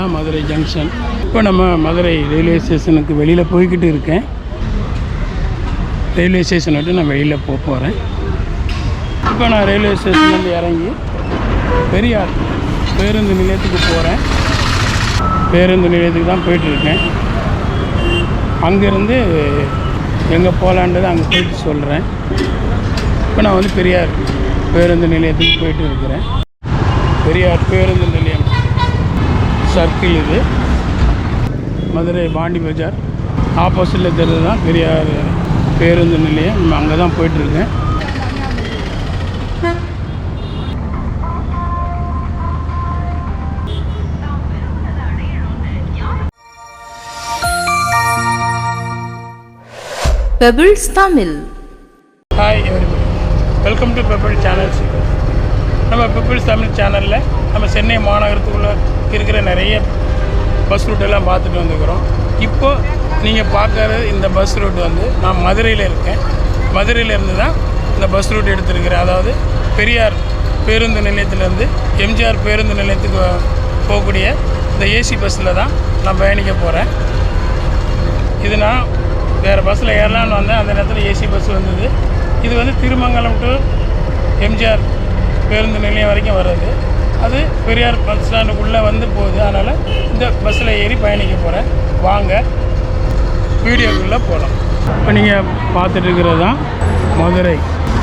தான் மதுரை ஜங்ஷன் இப்போ நம்ம மதுரை ரயில்வே ஸ்டேஷனுக்கு வெளியில் போய்கிட்டு இருக்கேன். ரயில்வே ஸ்டேஷன் விட்டு நான் வெளியில் போக போகிறேன் இப்போ நான் ரயில்வே ஸ்டேஷன்லேருந்து இறங்கி பெரியார் பேருந்து நிலையத்துக்கு போகிறேன் பேருந்து நிலையத்துக்கு தான் போயிட்டுருக்கேன் அங்கேருந்து எங்கே போகலான்றது அங்கே போயிட்டு சொல்கிறேன் இப்போ நான் வந்து பெரியார் பேருந்து நிலையத்துக்கு போயிட்டு இருக்கிறேன். பெரியார் பேருந்து நிலையம் சர்க்கிள் இது. மதுரை பாண்டி பஜார். ஆப்போசிட்டில் தெரிஞ்சது தான் பெரியார் பேருந்து நிலையம். அங்கே தான் போயிட்டுருக்கேன். Pebbles Tamil hi welcome to pebble channel நம்ம பெப்பிள்ஸ் தமிழ் சேனலில் நம்ம சென்னை மாநகரத்துக்குள்ளே இருக்கிற நிறைய பஸ் ரூட்டெல்லாம் பார்த்துட்டு வந்துக்கிறோம் இப்போது நீங்கள் பார்க்குற இந்த பஸ் ரூட் வந்து நான் மதுரையில் இருக்கேன். மதுரையிலேருந்து தான் இந்த பஸ் ரூட் எடுத்திருக்கிறேன். அதாவது பெரியார் பேருந்து நிலையத்திலேருந்து எம்ஜிஆர் பேருந்து நிலையத்துக்கு போகக்கூடிய இந்த ஏசி பஸ்ஸில் தான் நான் பயணிக்க போகிறேன் இது நான் வேறு பஸ்ஸில் ஏறலான்னு வந்தேன். அந்த நேரத்தில் ஏசி பஸ் வந்தது. இது வந்து திருமங்கலம் டு எம்ஜிஆர் பேருந்து நிலையம் வரைக்கும் வர்றது. அது பெரியார் பஸ் ஸ்டாண்டுக்குள்ளே வந்து போகுது. அதனால் இந்த பஸ்ஸில் ஏறி பயணிக்க போகிறேன் வாங்க. வீடியோக்குள்ளே போகலாம் இப்போ நீங்கள் பார்த்துட்டு இருக்கிறது தான் மதுரை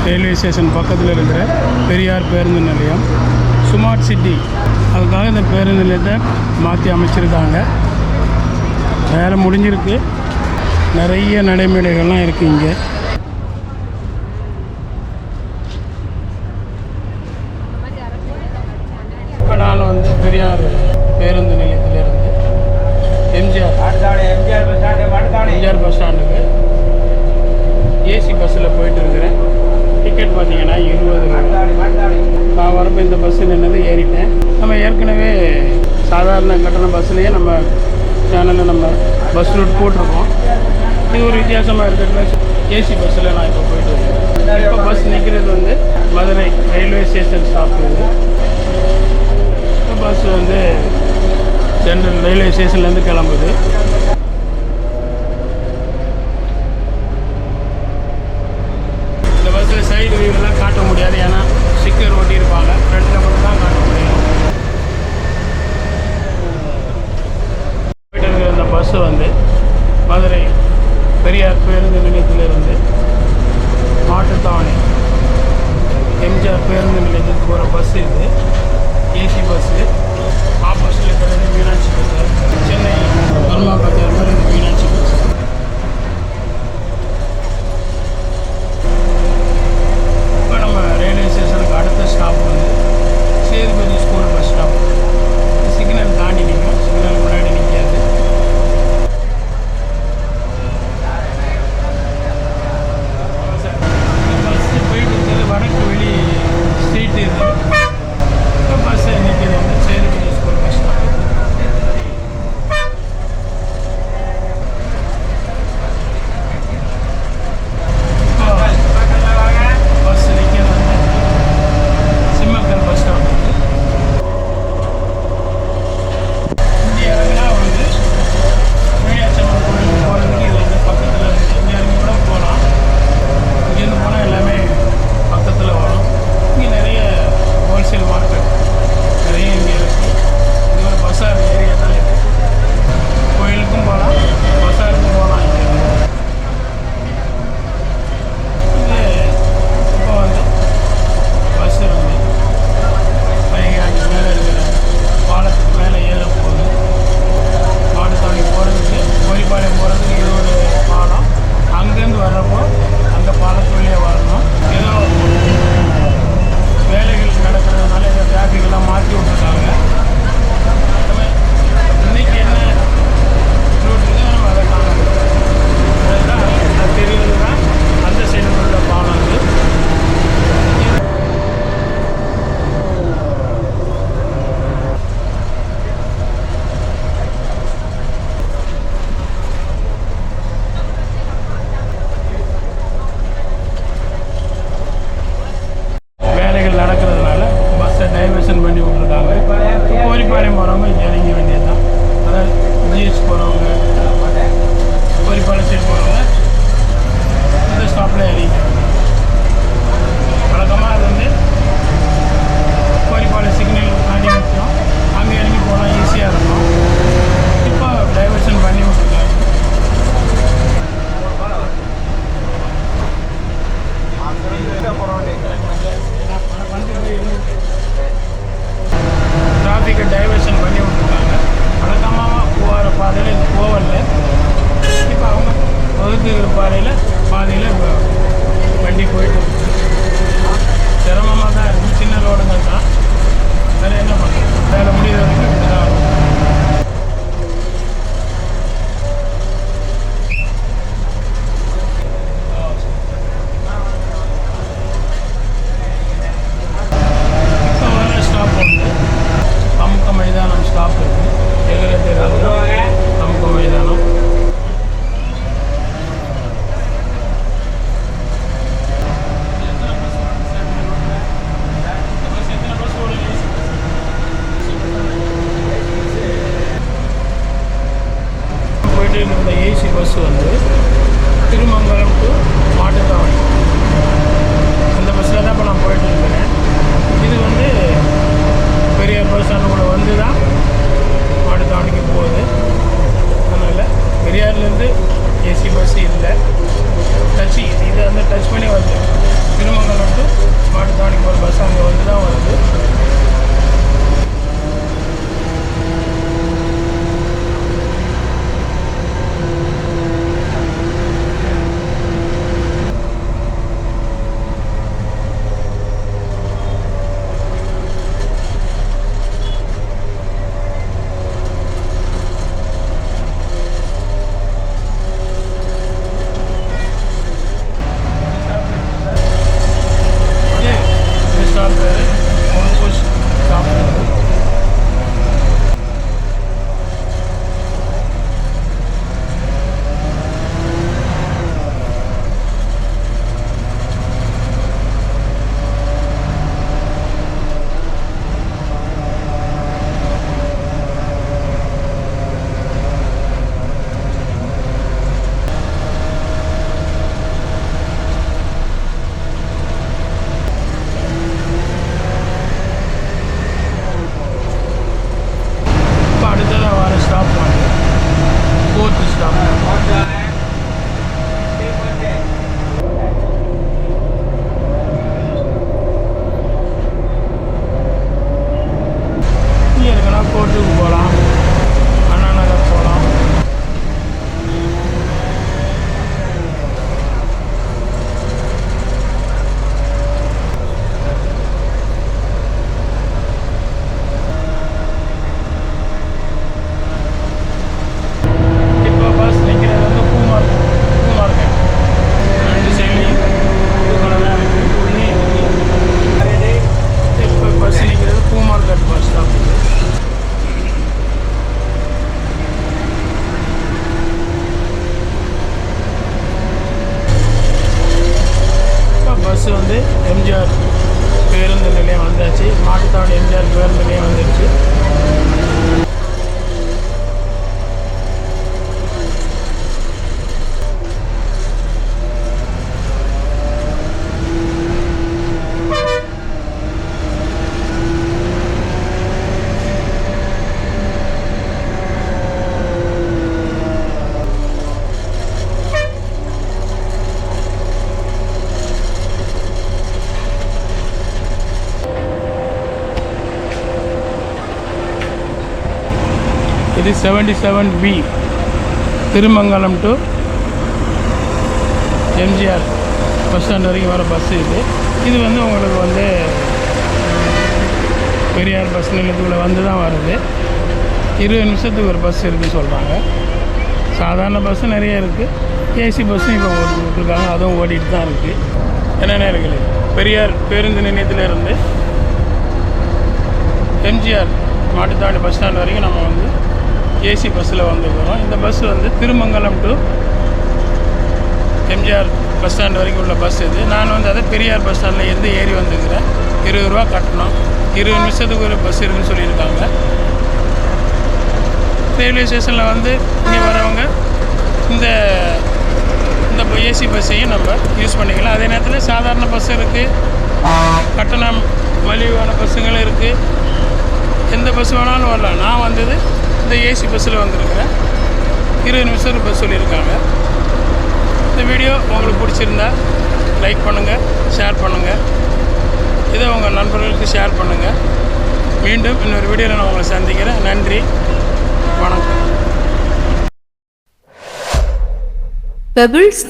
ரயில்வே ஸ்டேஷன் பக்கத்தில் இருக்கிற பெரியார் பேருந்து நிலையம். ஸ்மார்ட் சிட்டி அதுக்காக இந்த பேருந்து நிலையத்தை மாற்றி அமைச்சிருக்காங்க. வேலை முடிஞ்சிருக்கு. நிறைய நடைமுறைகள்லாம் இருக்குது இங்கே இப்போ நான் வந்து பெரியார் பேருந்து நிலையத்திலிருந்து எம்ஜிஆர் எம்ஜிஆர் பஸ் ஸ்டாண்டுக்கு ஏசி பஸ்ஸில் போயிட்டு இருக்கிறேன் டிக்கெட் பார்த்தீங்கன்னா இருபது நான் வரப்போ இந்த பஸ்ஸு நின்னது ஏறிட்டேன். நம்ம ஏற்கனவே சாதாரண கட்டண பஸ்ஸுலேயே நம்ம சேனலில் நம்ம பஸ் ரூட் போட்டிருக்கோம். இது ஒரு வித்தியாசமாக இருக்கிறது ஏசி பஸ்ஸில் நான் இப்போ போயிட்டு இருக்கேன். இப்போ பஸ் நிற்கிறது வந்து மதுரை ரயில்வே ஸ்டேஷன் ஸ்டாப் இது. பஸ் வந்து சென்ட்ரல் ரயில்வே ஸ்டேஷன்லேருந்து கிளம்புது. வந்தாச்சு மாட்டுத்தாவணி எம்ஜிஆர் பேருந்து நிலையம் இது seventy seven B Thirumangalam to MGR bus stand வரைக்கும் வர பஸ் இது. இது வந்து உங்களுக்கு வந்து பெரியார் பஸ் நிலையத்துக்குள்ளே வந்து தான் வருது. இருபது நிமிஷத்துக்கு ஒரு பஸ் இருக்குன்னு சொல்கிறாங்க சாதாரண பஸ்ஸு நிறைய இருக்குது ஏசி பஸ்ஸும் இப்போ ஓட்டி அதுவும் ஓடிட்டு தான் இருக்குது என்ன இருக்குது? பெரியார் பேருந்து நிலையத்தில் இருந்து எம்ஜிஆர் மாட்டுத்தாண்டி பஸ் ஸ்டாண்ட் வரைக்கும் நம்ம வந்து ஏசி பஸ்ஸில் வந்துருக்கிறோம். இந்த பஸ் வந்து Thirumangalam to MGR bus stand வரைக்கும் உள்ள பஸ் இது. நான் வந்து அதை பெரியார் பஸ் ஸ்டாண்டில் இருந்து ஏறி வந்துருக்கிறேன். இருபது ரூபா கட்டணும். இருபது நிமிஷத்துக்கு ஒரு பஸ் இருக்குன்னு சொல்லியிருக்காங்க. ரயில்வே ஸ்டேஷனில் வந்து இங்கே வரவங்க இந்த இந்த ஏசி பஸ்ஸையும் நம்ம யூஸ் பண்ணிக்கலாம். அதே நேரத்தில் சாதாரண பஸ் இருக்குது கட்டணம் மலிவான பஸ்ஸுங்களும் இருக்குது எந்த பஸ் வேணாலும் வரலாம். நான் வந்தது இந்த ஏசி பஸ்ஸில் வந்திருக்கிறேன். இருபது நிமிஷம் பஸ் சொல்லியிருக்காங்க. இந்த வீடியோ உங்களுக்கு பிடிச்சிருந்தா லைக் பண்ணுங்கள் ஷேர் பண்ணுங்கள் இதை உங்கள் நண்பர்களுக்கு ஷேர் பண்ணுங்கள் மீண்டும் இன்னொரு வீடியோவில் நான் உங்களை சந்திக்கிறேன். நன்றி வணக்கம். Pebbles